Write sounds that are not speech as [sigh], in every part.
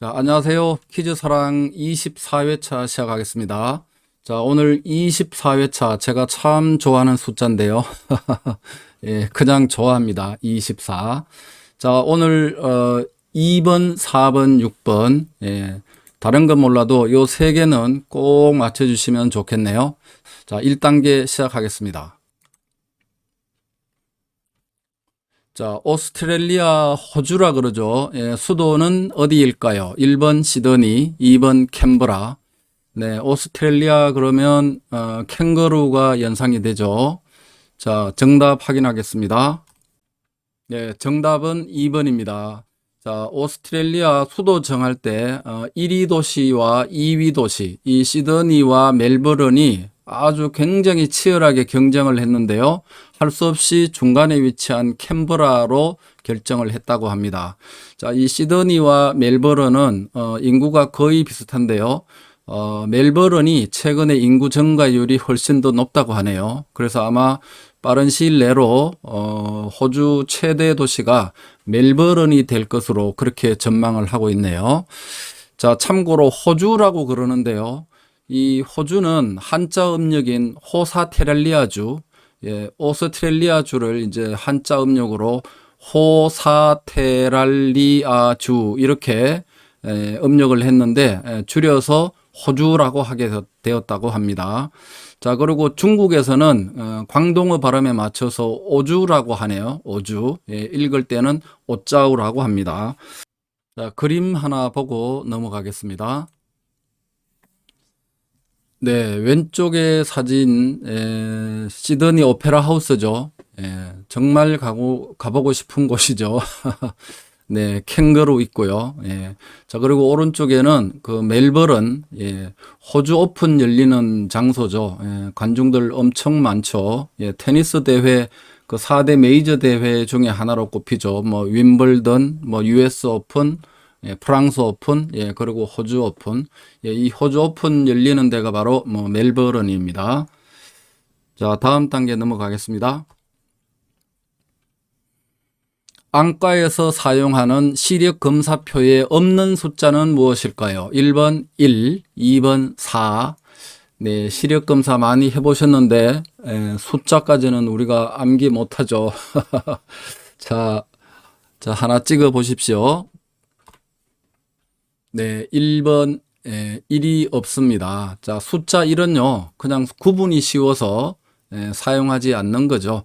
자, 안녕하세요. 퀴즈 사랑 24회차 시작하겠습니다. 자, 오늘 24회차 제가 참 좋아하는 숫자인데요. [laughs] 예, 그냥 좋아합니다. 24. 자, 오늘 어 2번, 4번, 6번. 예. 다른 건 몰라도 요 세 개는 꼭 맞춰 주시면 좋겠네요. 자, 1단계 시작하겠습니다. 자, 오스트레일리아 호주라 그러죠. 예, 수도는 어디일까요? 1번 시드니, 2번 캔버라. 네, 오스트레일리아 그러면 어, 캥거루가 연상이 되죠. 자, 정답 확인하겠습니다. 네, 정답은 2번입니다. 자, 오스트레일리아 수도 정할 때 어, 1위 도시와 2위 도시, 이 시드니와 멜버른이 아주 굉장히 치열하게 경쟁을 했는데요. 할 수 없이 중간에 위치한 캔버라로 결정을 했다고 합니다. 자, 이 시드니와 멜버른은 어, 인구가 거의 비슷한데요. 어, 멜버른이 최근에 인구 증가율이 훨씬 더 높다고 하네요. 그래서 아마 빠른 시일 내로 어, 호주 최대 도시가 멜버른이 될 것으로 그렇게 전망을 하고 있네요. 자, 참고로 호주라고 그러는데요. 이 호주는 한자 음력인 호사테랄리아주, 예, 오스트레일리아주를 이제 한자 음력으로 호사테랄리아주 이렇게 에, 음력을 했는데 에, 줄여서 호주라고 하게 되었다고 합니다. 자, 그리고 중국에서는 어, 광동어 발음에 맞춰서 오주라고 하네요. 오주. 예, 읽을 때는 오짜우라고 합니다. 자, 그림 하나 보고 넘어가겠습니다. 네, 왼쪽의 사진 에, 시드니 오페라 하우스죠. 예, 정말 가고 가보고 싶은 [laughs] 곳이죠. [laughs] 네, 캥거루 있고요. 예. 자, 그리고 오른쪽에는 그 멜버른, 예, 호주 오픈 열리는 장소죠. 예, 관중들 엄청 많죠. 예, 테니스 대회, 그 4대 메이저 대회 중에 하나로 꼽히죠. 뭐, 윈블던, 뭐, US 오픈, 예, 프랑스 오픈, 예, 그리고 호주 오픈. 예, 이 호주 오픈 열리는 데가 바로 뭐, 멜버른입니다. 자, 다음 단계 넘어가겠습니다. 안과에서 사용하는 시력 검사표에 없는 숫자는 무엇일까요? 1번 1, 2번 4. 네, 시력 검사 많이 해보셨는데 에, 숫자까지는 우리가 암기 못하죠. [laughs] 자, 자 하나 찍어 보십시오. 네, 1번 에, 1이 없습니다. 자, 숫자 1은요, 그냥 구분이 쉬워서 예, 사용하지 않는 거죠.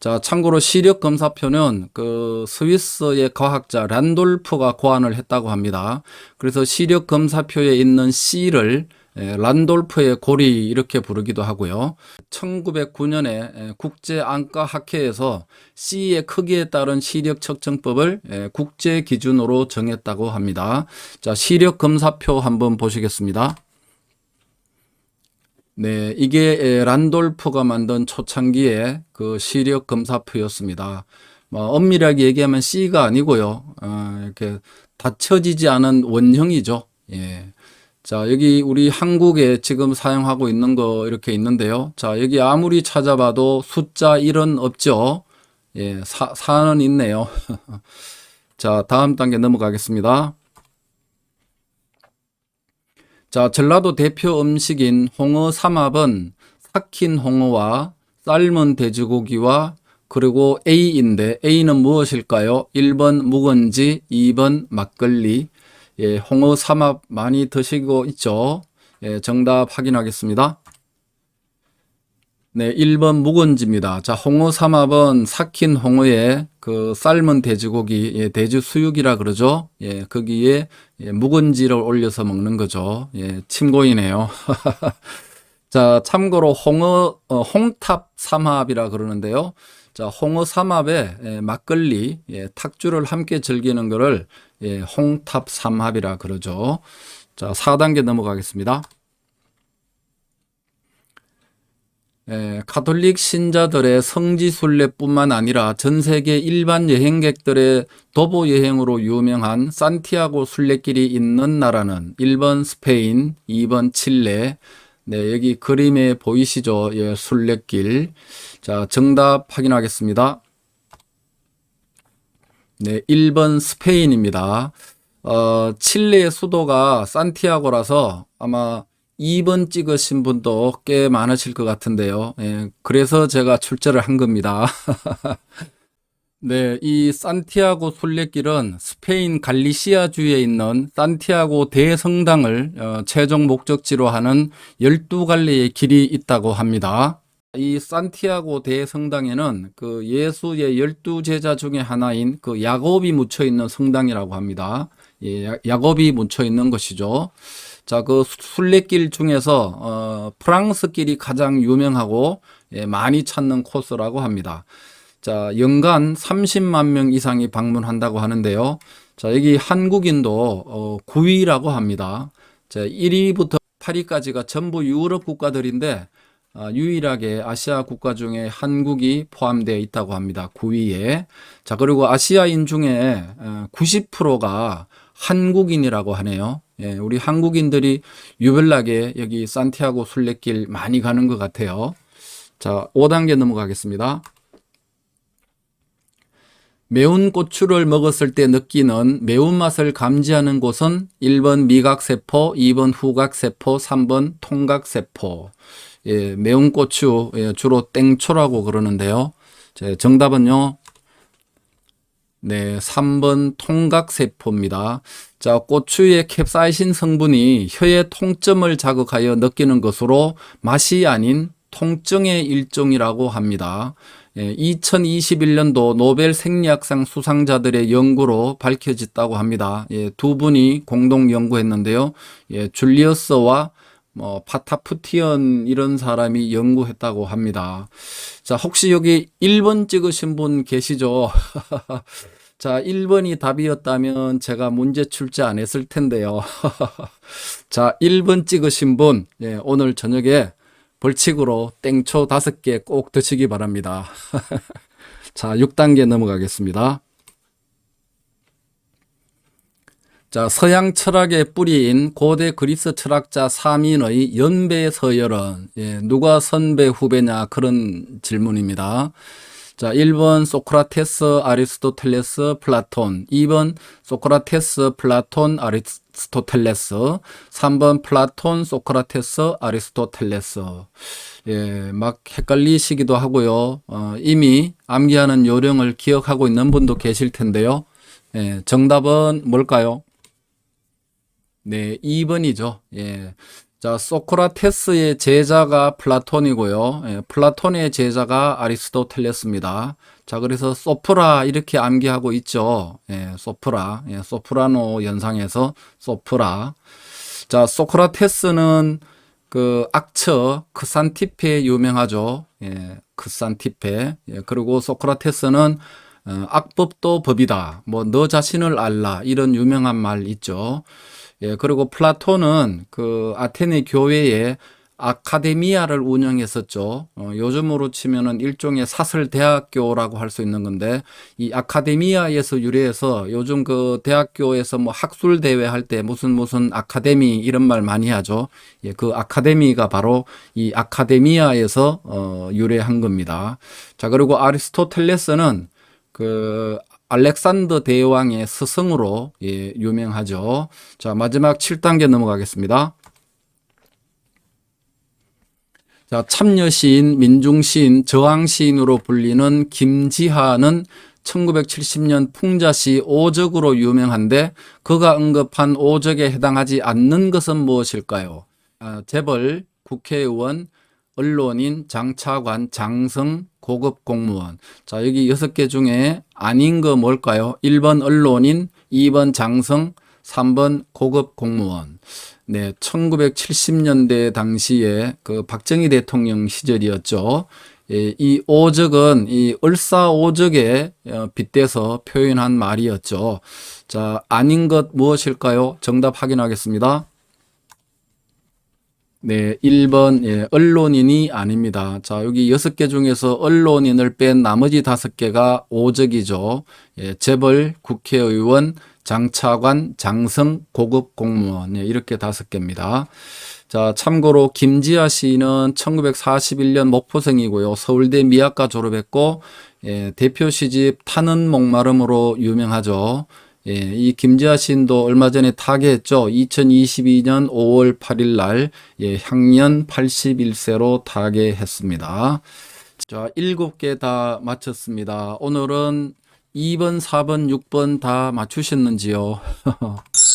자, 참고로 시력 검사표는 그 스위스의 과학자 란돌프가 고안을 했다고 합니다. 그래서 시력 검사표에 있는 C를 예, 란돌프의 고리 이렇게 부르기도 하고요. 1909년에 국제 안과 학회에서 C의 크기에 따른 시력 측정법을 예, 국제 기준으로 정했다고 합니다. 자, 시력 검사표 한번 보시겠습니다. 네, 이게 란돌프가 만든 초창기의 그 시력 검사표였습니다. 뭐 엄밀하게 얘기하면 C가 아니고요. 어, 이렇게 닫혀지지 않은 원형이죠. 예. 자, 여기 우리 한국에 지금 사용하고 있는 거 이렇게 있는데요. 자, 여기 아무리 찾아봐도 숫자 1은 없죠. 예, 4, 4는 있네요. [laughs] 자, 다음 단계 넘어가겠습니다. 자, 전라도 대표 음식인 홍어 삼합은 삭힌 홍어와 삶은 돼지고기와 그리고 A인데 A는 무엇일까요? 1번 묵은지, 2번 막걸리. 예, 홍어 삼합 많이 드시고 있죠? 예, 정답 확인하겠습니다. 네, 1번 묵은지입니다. 자, 홍어 삼합은 삭힌 홍어에 그 삶은 돼지고기, 예, 돼지 수육이라 그러죠. 예, 거기에 예, 묵은지를 올려서 먹는 거죠. 예, 침고이네요. [laughs] 자, 참고로 홍어, 어, 홍탑 삼합이라 그러는데요. 자, 홍어 삼합에 예, 막걸리, 예, 탁주를 함께 즐기는 거를 예, 홍탑 삼합이라 그러죠. 자, 4단계 넘어가겠습니다. 예, 가톨릭 신자들의 성지 순례뿐만 아니라 전 세계 일반 여행객들의 도보 여행으로 유명한 산티아고 순례길이 있는 나라는 1번 스페인, 2번 칠레. 네, 여기 그림에 보이시죠? 예, 순례길. 자, 정답 확인하겠습니다. 네, 1번 스페인입니다. 어, 칠레의 수도가 산티아고라서 아마 2번 찍으신 분도 꽤 많으실 것 같은데요. 예, 그래서 제가 출제를 한 겁니다. [laughs] 네, 이 산티아고 순례길은 스페인 갈리시아주에 있는 산티아고 대성당을 어, 최종 목적지로 하는 12갈래의 길이 있다고 합니다. 이 산티아고 대성당에는 그 예수의 열두 제자 중에 하나인 그 야곱이 묻혀 있는 성당이라고 합니다. 예, 야- 야곱이 묻혀 있는 것이죠. 자, 그 순례길 중에서 어, 프랑스 길이 가장 유명하고 예, 많이 찾는 코스라고 합니다. 자, 연간 30만 명 이상이 방문한다고 하는데요. 자, 여기 한국인도 어, 9위라고 합니다. 자, 1위부터 8위까지가 전부 유럽 국가들인데 아, 유일하게 아시아 국가 중에 한국이 포함되어 있다고 합니다. 9위에. 자, 그리고 아시아인 중에 90%가 한국인이라고 하네요. 예, 우리 한국인들이 유별나게 여기 산티아고 순례길 많이 가는 것 같아요. 자, 5단계 넘어가겠습니다. 매운 고추를 먹었을 때 느끼는 매운맛을 감지하는 곳은 1번 미각세포, 2번 후각세포, 3번 통각세포. 예, 매운 고추, 예, 주로 땡초라고 그러는데요. 제 정답은요. 네, 3번 통각세포입니다. 자, 고추의 캡사이신 성분이 혀의 통점을 자극하여 느끼는 것으로 맛이 아닌 통증의 일종이라고 합니다. 예, 2021년도 노벨 생리학상 수상자들의 연구로 밝혀졌다고 합니다. 예, 두 분이 공동 연구했는데요. 예, 줄리어스와 뭐 파타푸티언 이런 사람이 연구했다고 합니다. 자, 혹시 여기 1번 찍으신 분 계시죠? [laughs] 자, 1번이 답이었다면 제가 문제 출제 안 했을 텐데요. [laughs] 자, 1번 찍으신 분, 예, 오늘 저녁에 벌칙으로 땡초 5개 꼭 드시기 바랍니다. [laughs] 자, 6단계 넘어가겠습니다. 자, 서양 철학의 뿌리인 고대 그리스 철학자 사민의 연배 서열은 예, 누가 선배 후배냐 그런 질문입니다. 자, 1번 소크라테스, 아리스토텔레스, 플라톤. 2번 소크라테스, 플라톤, 아리스 토텔레스. 3번 플라톤, 소크라테스, 아리스토텔레스. 예, 막 헷갈리시기도 하고요. 어, 이미 암기하는 요령을 기억하고 있는 분도 계실 텐데요. 예, 정답은 뭘까요? 네, 2번이죠. 예. 자, 소크라테스의 제자가 플라톤이고요. 예, 플라톤의 제자가 아리스토텔레스입니다. 자, 그래서 소프라 이렇게 암기하고 있죠. 예, 소프라. 예, 소프라노 연상에서 소프라. 자, 소크라테스는 그 악처 크산티페 유명하죠. 예, 크산티페. 예, 그리고 소크라테스는 어, 악법도 법이다. 뭐 너 자신을 알라 이런 유명한 말 있죠. 예, 그리고 플라톤은 그 아테네 교회에 아카데미아를 운영했었죠. 어, 요즘으로 치면은 일종의 사설 대학교라고 할 수 있는 건데 이 아카데미아에서 유래해서 요즘 그 대학교에서 뭐 학술 대회 할 때 무슨 무슨 아카데미 이런 말 많이 하죠. 예, 그 아카데미가 바로 이 아카데미아에서 어, 유래한 겁니다. 자, 그리고 아리스토텔레스는 그 알렉산더 대왕의 스승으로 예, 유명하죠. 자, 마지막 7단계 넘어가겠습니다. 자, 참여 시인, 민중 시인, 저항 시인으로 불리는 김지하는 1970년 풍자시 오적으로 유명한데 그가 언급한 오적에 해당하지 않는 것은 무엇일까요? 아, 재벌, 국회의원, 언론인, 장차관, 장성, 고급 공무원. 자, 여기 여섯 개 중에 아닌 거 뭘까요? 1번 언론인, 2번 장성, 3번 고급 공무원. 네, 1970년대 당시에 그 박정희 대통령 시절이었죠. 예, 이 오적은 이 을사오적에 어, 빗대서 표현한 말이었죠. 자, 아닌 것 무엇일까요? 정답 확인하겠습니다. 네, 1번, 예, 언론인이 아닙니다. 자, 여기 여섯 개 중에서 언론인을 뺀 나머지 다섯 개가 오적이죠. 예, 재벌, 국회의원, 장차관, 장성, 고급 공무원. 예, 이렇게 다섯 개입니다. 자, 참고로 김지아 씨는 1941년 목포생이고요. 서울대 미학과 졸업했고, 예, 대표 시집 타는 목마름으로 유명하죠. 예, 이 김지아 시인도 얼마 전에 타계했죠. 2022년 5월 8일 날 예, 향년 81세로 타계했습니다. 자, 7개 다 마쳤습니다. 오늘은 2번, 4번, 6번 다 맞추셨는지요? [laughs]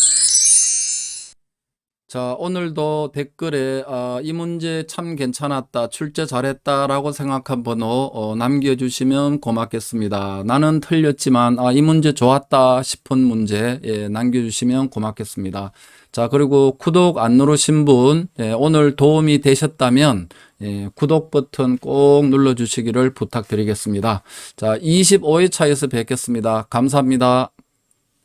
자, 오늘도 댓글에 아, 이 문제 참 괜찮았다, 출제 잘했다라고 생각한 번호 어, 남겨주시면 고맙겠습니다. 나는 틀렸지만 아, 이 문제 좋았다 싶은 문제 예, 남겨주시면 고맙겠습니다. 자, 그리고 구독 안 누르신 분 예, 오늘 도움이 되셨다면 예, 구독 버튼 꼭 눌러주시기를 부탁드리겠습니다. 자, 25회 차에서 뵙겠습니다. 감사합니다.